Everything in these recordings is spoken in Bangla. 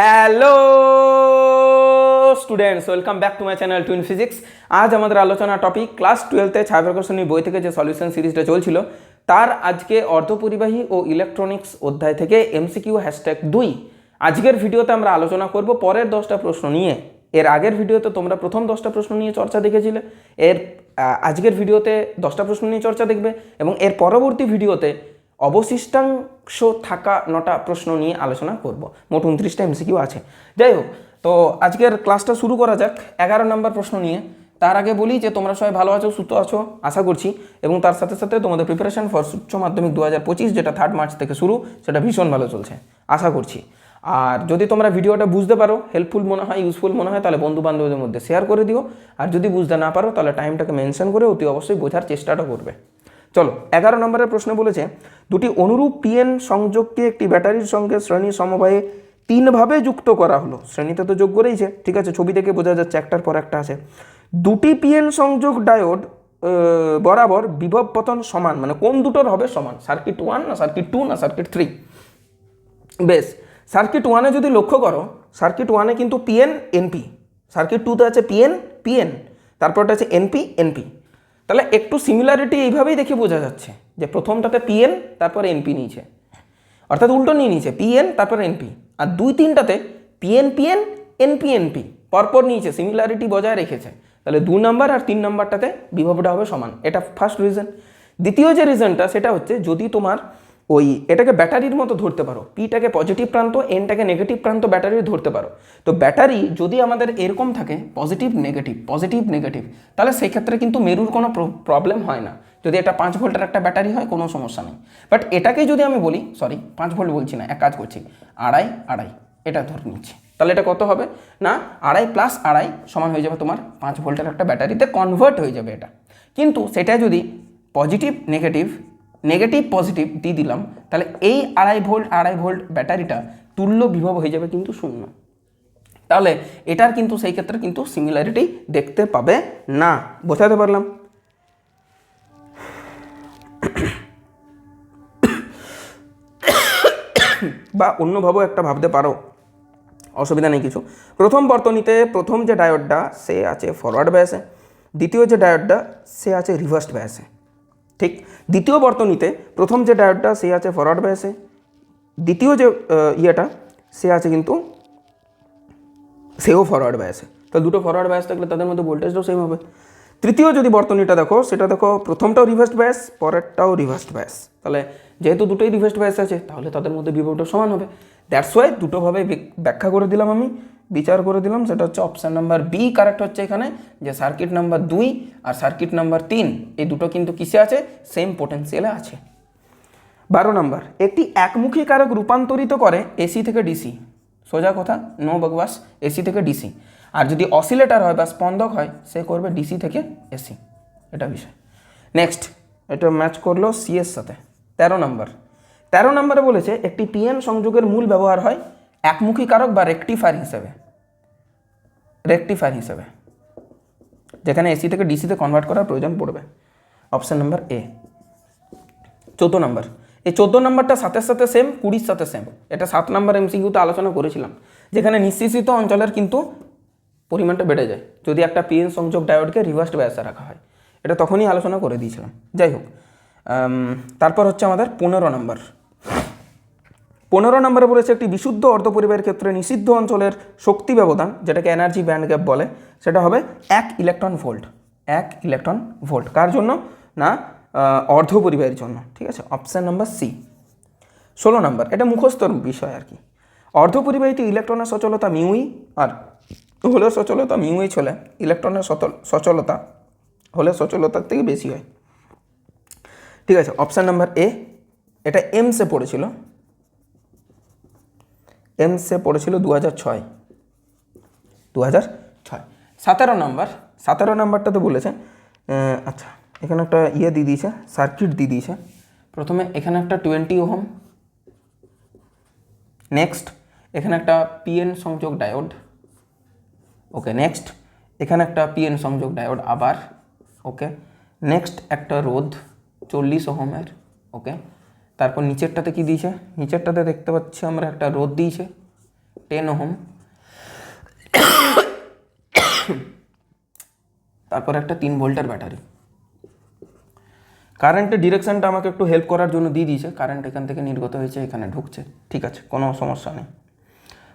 Hello students welcome back to my channel twin physics আজ আমাদের আলোচনা টপিক ক্লাস টুয়েলভে ছায়াপ্রকাশনী বই থেকে যে সলিউশন সিরিজটা চলছিল, তার আজকে অর্ধপরিবাহী ও ইলেকট্রনিক্স অধ্যায় থেকে এমসিকিউ হ্যাশট্যাগ দুই। আজকের ভিডিওতে আমরা আলোচনা করব পরের দশটা প্রশ্ন নিয়ে। এর আগের ভিডিওতে তোমরা প্রথম দশটা প্রশ্ন নিয়ে চর্চা দেখেছিলে। এর আজকের ভিডিওতে দশটা প্রশ্ন নিয়ে চর্চা দেখবে এবং এর পরবর্তী ভিডিওতে অবশিষ্টাংশ থাকা নটা প্রশ্ন নিয়ে আলোচনা করব। মোট উনত্রিশটা এমসিকিউ আছে। যাই হোক, তো আজকের ক্লাসটা শুরু করা যাক। এগারো নম্বর প্রশ্ন নিয়ে। তার আগে বলি যে, তোমরা সবাই ভালো আছো, সুস্থ আছো, আশা করছি। এবং তার সাথে সাথে তোমাদের প্রিপারেশন ফর উচ্চ মাধ্যমিক দু হাজার পঁচিশ, যেটা থার্ড মার্চ থেকে শুরু, সেটা ভীষণ ভালো চলছে। আশা করছি। আর যদি তোমরা ভিডিওটা বুঝতে পারো হেল্পফুল মনে হয় ইউজফুল মনে হয়, তাহলে বন্ধু বান্ধবদের মধ্যে শেয়ার করে দিও। আর যদি বুঝতে না পারো, তাহলে টাইমটাকে মেনশন করে অতি অবশ্যই বোঝার চেষ্টাটা করবে। চলো, এগারো নম্বরের প্রশ্ন বলেছে, দুটি অনুরূপ পিএন সংযোগকে একটি ব্যাটারির সঙ্গে শ্রেণি সমবায়ে তিনভাবে যুক্ত করা হলো। শ্রেণীতে তো যোগ করেইছে ঠিক আছে, ছবি থেকে বোঝা যাচ্ছে একটার পর একটা আছে। দুটি পিএন সংযোগ ডায়োড বরাবর বিভব পতন সমান মানে কোন দুটোর হবে সমান? সার্কিট ওয়ান না সার্কিট টু না সার্কিট থ্রি? বেশ, সার্কিট ওয়ানে যদি লক্ষ্য করো, সার্কিট ওয়ানে কিন্তু পিএন এনপি সার্কিট টুতে আছে পিএন পিএন তারপরটা আছে এনপি এনপি তাহলে একটু সিমিলারিটি এইভাবেই দেখে বোঝা যাচ্ছে যে প্রথমটাতে পিএন তারপর এনপি নিয়েছে। অর্থাৎ উল্টো নিয়ে নিয়েছে পিএন তারপর এনপি আর দুই তিনটাতে পিএন পিএন এনপি এনপি পরপর নিয়েছে সিমিলারিটি বজায় রেখেছে। তাহলে দু নম্বর আর তিন নম্বরটাতে বিভবটা হবে সমান। এটা ফার্স্ট রিজন দ্বিতীয় যে রিজনটা সেটা হচ্ছে যদি তোমার ওই এটাকে ব্যাটারির মতো ধরতে পারো। পিটাকে পজিটিভ প্রান্ত এনটাকে নেগেটিভ প্রান্ত ব্যাটারি ধরতে পারো। তো ব্যাটারি যদি আমাদের এরকম থাকে পজিটিভ নেগেটিভ পজিটিভ নেগেটিভ তাহলে সেই ক্ষেত্রে কিন্তু মেরুর কোনো প্রবলেম হয় না। যদি এটা পাঁচ ভোল্টের একটা ব্যাটারি হয়, কোনো সমস্যা নেই। বাট এটাকে যদি আমি বলি সরি পাঁচ ভোল্ট বলছি না, এক কাজ করছি, আড়াই আড়াই, এটা ধরে নিচ্ছি। তাহলে এটা কত হবে? না, আড়াই প্লাস আড়াই সমান হয়ে যাবে তোমার পাঁচ ভোল্টের একটা ব্যাটারিতে কনভার্ট হয়ে যাবে এটা। কিন্তু সেটা যদি পজিটিভ নেগেটিভ নেগেটিভ পজিটিভ দিয়ে দিলাম, তাহলে এই আড়াই ভোল্ট আড়াই ভোল্ট ব্যাটারিটা তুল্য বিভব হয়ে যাবে কিন্তু শূন্য। তাহলে এটার কিন্তু সেই ক্ষেত্রে কিন্তু সিমিলারিটি দেখতে পাবে না। বোঝাতে পারলাম? বা অন্যভাবেও একটা ভাবতে পারো। অসুবিধা নেই কিছু। প্রথম বর্তনীতে প্রথম যে ডায়োডটা সে আছে ফরওয়ার্ড ব্যাসে দ্বিতীয় যে ডায়োডটা সে আছে রিভার্স ব্যাসে ঠিক, দ্বিতীয় বর্তনীতে প্রথম যে ডায়োডটা সে আছে ফরওয়ার্ড ব্যাসে দ্বিতীয় যে ইয়েটা, সে আছে কিন্তু সেও ফরওয়ার্ড ব্যাসে তো দুটো ফরওয়ার্ড ব্যাস থাকলে তাদের মধ্যে ভোল্টেজটাও সেম হবে। তৃতীয় যদি বর্তনীটা দেখো, সেটা দেখো প্রথমটাও রিভার্সড ব্যাস পরেরটাও রিভার্সড ব্যাস তাহলে যেহেতু দুটোই রিভার্সড ব্যাস আছে, তাহলে তাদের মধ্যে বিভবটা সমান হবে। দ্যাটস ওয়াই দুটোভাবে ব্যাখ্যা করে দিলাম আমি। বিচার করে দিলাম, সেটা হচ্ছে অপশান নাম্বার বি কারেক্ট হচ্ছে এখানে, যে সার্কিট নাম্বার দুই আর সার্কিট নাম্বার তিন, এই দুটো কিন্তু কিসে আছে? সেম পোটেন্সিয়ালে আছে। বারো নম্বর একটি একমুখী কারক রূপান্তরিত করে এসি থেকে ডিসি সোজা কথা নো বকবাস এসি থেকে ডিসি আর যদি অসিলেটার হয় বা স্পন্দক হয়, সে করবে ডিসি থেকে এসি এটা বিষয়। নেক্সট এটা ম্যাচ করল সি এর সাথে। তেরো নম্বর তেরো নম্বরে বলেছে, একটি পিএন সংযোগের মূল ব্যবহার হয় একমুখী কারক বা রেকটিফায়ার হিসেবে। রেকটিফায়ার হিসেবে। যেখানে এসি থেকে ডিসিতে কনভার্ট করার প্রয়োজন পড়বে। অপশান নাম্বার এ চোদ্দ নম্বর এই চোদ্দ নম্বরটা সাতের সাথে সেম কুড়ির সাথে সেম এটা সাত নম্বর এমসিকিউতে আলোচনা করেছিলাম। যেখানে নিঃশেষিত অঞ্চলের কিন্তু পরিমাণটা বেড়ে যায়। যদি একটা পিএন সংযোগ ডায়োডকে রিভার্সড ব্যাসে রাখা হয়। এটা তখনই আলোচনা করে দিয়েছিলাম। যাই হোক তারপর হচ্ছে আমাদের পনেরো নম্বর পনেরো নম্বরে বলেছে একটি বিশুদ্ধ অর্ধপরিবাহের ক্ষেত্রে নিষিদ্ধ অঞ্চলের শক্তি ব্যবধান যেটাকে এনার্জি ব্যান্ড গ্যাপ বলে সেটা হবে এক ইলেকট্রন ভোল্ট এক ইলেকট্রন ভোল্ট কার জন্য? না আহ, অর্ধপরিবাহের জন্য। ঠিক আছে? অপশান নাম্বার সি ষোলো নম্বর এটা মুখস্থর বিষয় আর কি। অর্ধপরিবাহিত ইলেকট্রনের সচলতা মিউই আর হলে সচলতা মিউই চলে ইলেকট্রনের সচল সচলতা হলে সচলতার থেকে বেশি হয়। ঠিক আছে? অপশান নাম্বার এ এটা এমসে পড়েছিল। এমসে পড়েছিল দু হাজার ছয়। দু হাজার ছয়। সতেরো নম্বর, সতেরো নম্বরটা তো বলেছে। আচ্ছা এখানে একটা ইয়ে দিয়ে দিয়েছে, সার্কিট দিয়ে দিয়েছে। প্রথমে এখানে একটা টোয়েন্টি ওহম। নেক্সট, এখানে একটা পিএন সংযোগ ডায়োড। ওকে, নেক্সট, এখানে একটা পিএন সংযোগ ডায়োড আবার। ওকে, নেক্সট একটা রোধ, চল্লিশ ওহমের। ওকে তারপর নিচেরটাতে কি দিয়েছে? নিচেরটাতে দেখতে পাচ্ছি আমরা একটা রোদ দিয়েছে টেন ওহম। তারপর একটা তিন ভোল্টের ব্যাটারি। কারেন্টের ডিরেকশনটা আমাকে একটু হেল্প করার জন্য দিয়ে দিয়েছে। কারেন্ট এখান থেকে নির্গত হয়েছে, এখানে ঢুকছে। ঠিক আছে, কোনো সমস্যা নেই।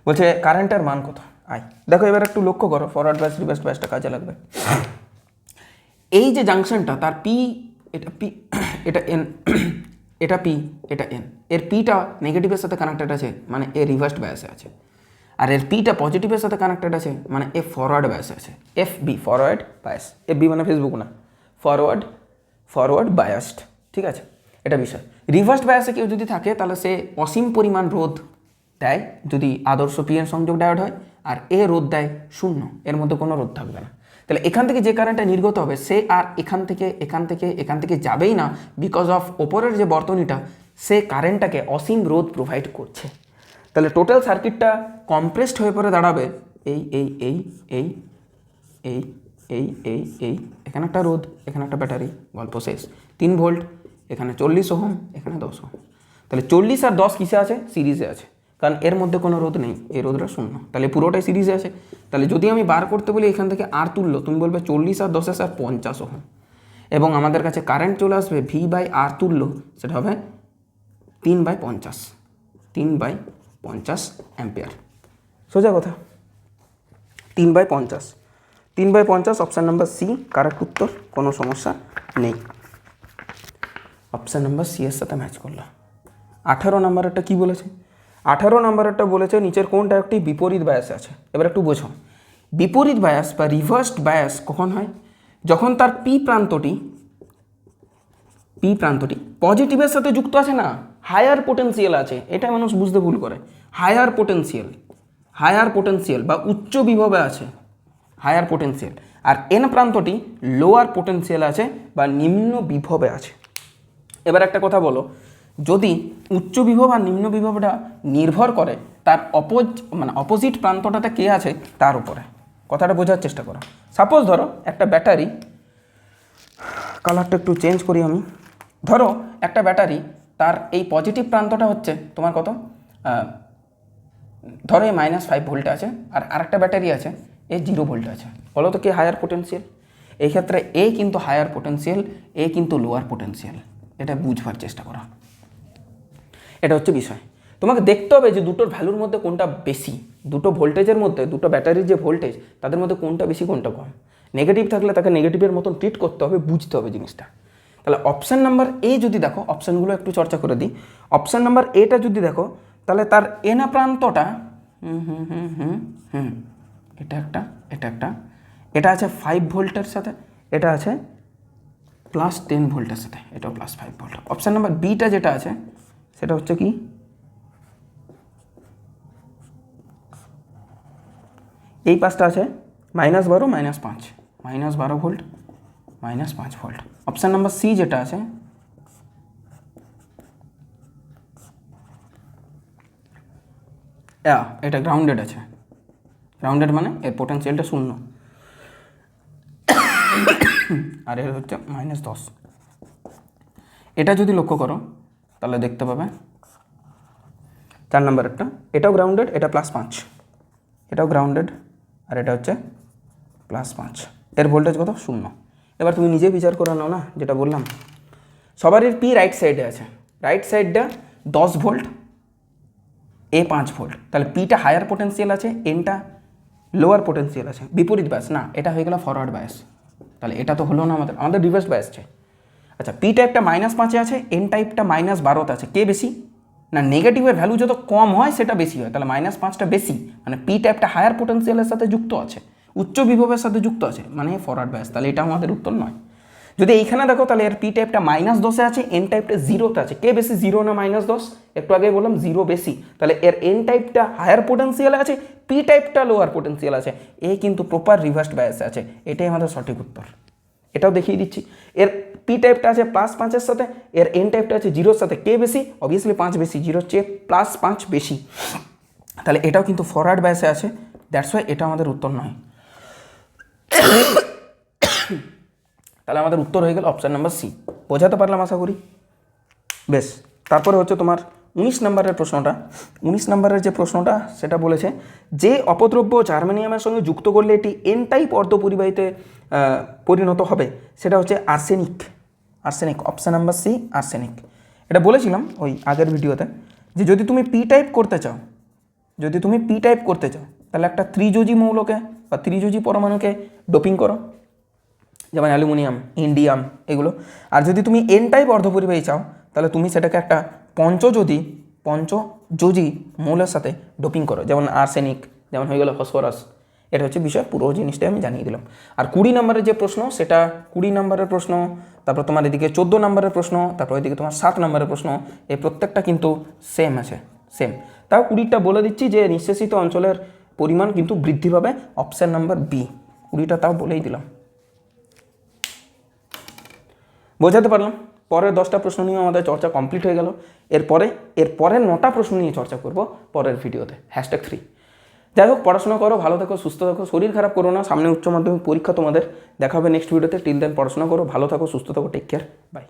বলছে, কারেন্টের মান কত? আই দেখো, এবার একটু লক্ষ্য করো ফরওয়ার্ড ব্যাস রিভার্স ব্যাসটা কাজে লাগবে। এই যে জাংশনটা তার পি এটা পি এটা এন এটা পি এটা এন এর পিটা নেগেটিভের সাথে কানেক্টেড আছে মানে এ রিভার্সড ব্যাসে আছে। আর এর পিটা পজিটিভের সাথে কানেক্টেড আছে মানে এ ফরওয়ার্ড ব্যাসে আছে। F B forward bias F B মানে ফেসবুক না। ফরওয়ার্ড ফরওয়ার্ড বায়াসড ঠিক আছে? এটা বিষয়। রিভার্সড বায়াসে কেউ যদি থাকে, তাহলে সে অসীম পরিমাণ রোধ দেয়, যদি আদর্শ পিএন সংযোগ ডায়োড হয়, আর এ রোধ দেয় শূন্য। এর মধ্যে কোনো রোধ থাকবে না। তাহলে এখান থেকে যে কারেন্টটা নির্গত হবে, সে আর এখান থেকে এখান থেকে এখান থেকে যাবেই না বিকজ অফ ওপরের যে বর্তনীটা, সে কারেন্টটাকে অসীম রোধ প্রোভাইড করছে। তাহলে টোটাল সার্কিটটা কম্প্রেসড হয়ে পরে দাঁড়াবে, এই এই এই এই এই এই এই এই, এখানে একটা রোধ, এখানে একটা ব্যাটারি গল্প শেষ। তিন ভোল্ট এখানে চল্লিশ ওহম, এখানে দশ ওহম। তাহলে চল্লিশ আর দশ কিসে আছে? সিরিজে আছে। কারণ এর মধ্যে কোনো রোধ নেই, এই রোধটা শূন্য। তাহলে পুরোটাই সিরিজে আছে। তাহলে যদি আমি বার করতে বলি, এখান থেকে আর তুললো, তুমি বলবে চল্লিশ আর দশে স্যার পঞ্চাশ ওহম। এবং আমাদের কাছে কারেন্ট চলে আসবে ভি বাই আর তুললো, সেটা হবে তিন বাই পঞ্চাশ, তিন বাই পঞ্চাশ অ্যাম্পিয়ার সোজা কথা। তিন বাই পঞ্চাশ। তিন বাই পঞ্চাশ অপশান নাম্বার সি কারেক্ট উত্তর, কোনো সমস্যা নেই। অপশান নাম্বার সি এর সাথে ম্যাচ করল। আঠারো নাম্বারেরটা কী বলেছে? আঠারো নাম্বারেরটা বলেছে, নিচের কোনটা একটি বিপরীত বায়াস আছে? এবার একটু বোঝো। বিপরীত বায়াস বা রিভার্সড বায়াস কখন হয়? যখন তার পি প্রান্তটি পি প্রান্তটি পজিটিভের সাথে যুক্ত আছে না হায়ার পোটেন্সিয়াল আছে এটা মানুষ বুঝতে ভুল করে। হায়ার পোটেন্সিয়াল হায়ার পোটেন্সিয়াল বা উচ্চ বিভবে আছে হায়ার পোটেন্সিয়াল আর এন প্রান্তটি লোয়ার পোটেন্সিয়াল আছে বা নিম্ন বিভবে আছে। এবার একটা কথা বলো যদি উচ্চ বিভব আর নিম্ন বিভবটা নির্ভর করে, তার অপোজ মানে অপোজিট প্রান্তটাতে কে আছে? তার উপরে। কথাটা বোঝার চেষ্টা করো। সাপোজ ধরো একটা ব্যাটারি কালারটা একটু চেঞ্জ করি আমি। ধরো একটা ব্যাটারি তার এই পজিটিভ প্রান্তটা হচ্ছে তোমার কত? ধরো এই মাইনাস ফাইভ ভোল্ট আছে, আর আরেকটা ব্যাটারি আছে এ জিরো ভোল্ট আছে। বলো তো কে হায়ার পোটেন্সিয়াল এই ক্ষেত্রে এ কিন্তু হায়ার পোটেন্সিয়াল এ কিন্তু লোয়ার পোটেন্সিয়াল এটা বুঝবার চেষ্টা করা। এটা হচ্ছে বিষয়। তোমাকে দেখতে হবে যে দুটোর ভ্যালুর মধ্যে কোনটা বেশি। দুটো ভোল্টেজের মধ্যে, দুটো ব্যাটারির যে ভোল্টেজ তাদের মধ্যে কোনটা বেশি, কোনটা কম। নেগেটিভ থাকলে তাকে নেগেটিভের মতন ট্রিট করতে হবে, বুঝতে হবে জিনিসটা। তাহলে অপশান নাম্বার এ যদি দেখো অপশানগুলো একটু চর্চা করে দিই। অপশান নাম্বার এটা যদি দেখো, তাহলে তার এনা প্রান্তটা, হুম হুম হুম হুম হুম, এটা একটা এটা একটা। এটা আছে ফাইভ ভোল্টের সাথে, এটা আছে প্লাস টেন ভোল্টের সাথে, এটাও plus five volt option number beta যেটা আছে সেটা হচ্ছে কি? এই পাঁচটা আছে মাইনাস বারো মাইনাস পাঁচ। মাইনাস বারো ভোল্ট মাইনাস পাঁচ ভোল্ট অপশান নাম্বার সি যেটা আছে এটা গ্রাউন্ডেড আছে। গ্রাউন্ডেড মানে এর পোটেন্সিয়ালটা শূন্য। আর এর হচ্ছে মাইনাস দশ। এটা যদি লক্ষ্য করো তাহলে দেখতে পাবে। চার নাম্বারেরটা এটাও গ্রাউন্ডেড এটা প্লাস পাঁচ। এটাও গ্রাউন্ডেড আর এটা হচ্ছে প্লাস পাঁচ। এর ভোল্টেজ কত? শূন্য। এবার তুমি নিজে বিচার করে নাও না, যেটা বললাম। সবারই পি রাইট সাইডে আছে। রাইট সাইডটা দশ ভোল্ট এ পাঁচ ভোল্ট তাহলে পিটা হায়ার পোটেন্সিয়াল আছে এনটা লোয়ার পোটেন্সিয়াল আছে। বিপরীত ব্যাস না, এটা হয়ে গেল ফরওয়ার্ড ব্যাস তাহলে এটা তো হলো না আমাদের। আমাদের রিভার্স ব্যাস চাই আচ্ছা পি টাইপটা মাইনাস পাঁচে আছে এন টাইপটা মাইনাস বারোতে আছে। কে বেশি? না নেগেটিভের ভ্যালু যত কম হয়, সেটা বেশি হয়। তাহলে মাইনাস পাঁচটা বেশি। মানে পি টাইপটা হায়ার পোটেন্সিয়ালের সাথে যুক্ত আছে। উচ্চ বিভবের সাথে যুক্ত আছে। মানে ফরওয়ার্ড ব্যাস তাহলে এটা আমাদের উত্তর নয়। যদি এইখানে দেখো, তাহলে এর পি টাইপটা মাইনাস দশে আছে এন টাইপটা জিরোতে আছে। কে বেশি? জিরো না মাইনাস দশ? একটু আগে বললাম জিরো বেশি। তাহলে এর এন টাইপটা হায়ার পোটেন্সিয়ালে আছে পি টাইপটা লোয়ার পোটেন্সিয়াল আছে। এ কিন্তু প্রপার রিভার্সড বায়াসে আছে। এটাই আমাদের সঠিক উত্তর। এটাও দেখিয়ে দিচ্ছি। এর পি টাইপটা আছে প্লাস পাঁচের সাথে, এর এন টাইপটা আছে জিরোর সাথে কে বেশি অবভিয়াসলি পাঁচ বেশি জিরোর চেয়ে প্লাস পাঁচ বেশি। তাহলে এটাও কিন্তু ফরওয়ার্ড ব্যাসে আছে দ্যাটস ওয়াই এটা আমাদের উত্তর নয়। তাহলে আমাদের উত্তর হয়ে গেল অপশান নাম্বার সি বোঝাতে পারলাম আশা করি? বেশ, তারপরে হচ্ছে তোমার উনিশ নম্বরের প্রশ্নটা, উনিশ নম্বরের যে প্রশ্নটা, সেটা বলেছে, যে অপদ্রব্য জার্মেনিয়ামের সঙ্গে যুক্ত করলে এটি এন টাইপ অর্ধপরিবাহীতে পরিণত হবে, সেটা হচ্ছে arsenic arsenic option number C arsenic এটা বলেছিলাম ওই আগের ভিডিওতে, যে যদি তুমি পি টাইপ করতে চাও, যদি তুমি পি টাইপ করতে চাও, তাহলে একটা ত্রিযোজি মৌলকে বা ত্রিযোজি পরমাণুকে ডোপিং করো, যেমন অ্যালুমিনিয়াম, ইন্ডিয়াম, এগুলো। আর যদি তুমি এন টাইপ অর্ধপরিবাহী চাও, তাহলে তুমি সেটাকে একটা পঞ্চযোজি পঞ্চযোজি মৌলের সাথে ডোপিং করো। যেমন আর্সেনিক যেমন হয়ে গেল ফসফরাস এটা হচ্ছে বিষয়, পুরো জিনিসটাই আমি জানিয়ে দিলাম। আর কুড়ি নম্বরের যে প্রশ্ন, সেটা কুড়ি নম্বরের প্রশ্ন, তারপর তোমার এদিকে চোদ্দ নম্বরের প্রশ্ন, তারপর এদিকে তোমার সাত নম্বরের প্রশ্ন, এই প্রত্যেকটা কিন্তু সেম আছে সেম তাও কুড়িটা বলে দিচ্ছি যে নিঃশেষিত অঞ্চলের পরিমাণ কিন্তু বৃদ্ধি পাবে অপশান নাম্বার বি কুড়িটা তাও বলেই দিলাম। বোঝাতে পারলাম? পরের দশটা প্রশ্ন নিয়ে আমাদের চর্চা কমপ্লিট হয়ে গেল। এরপরে এর পরের নটা প্রশ্ন নিয়ে চর্চা করব পরের ভিডিওতে। হ্যাশট্যাগ থ্রি যাই হোক, পড়াশোনা করো, ভালো থাকো, সুস্থ থাকো, শরীর খারাপ করো না, সামনে উচ্চ মাধ্যমিক পরীক্ষা তোমাদের দেখা হবে নেক্সট ভিডিওতে টিল দেন পড়াশোনা করো, ভালো থাকো, সুস্থ থাকো টেক কেয়ার বাই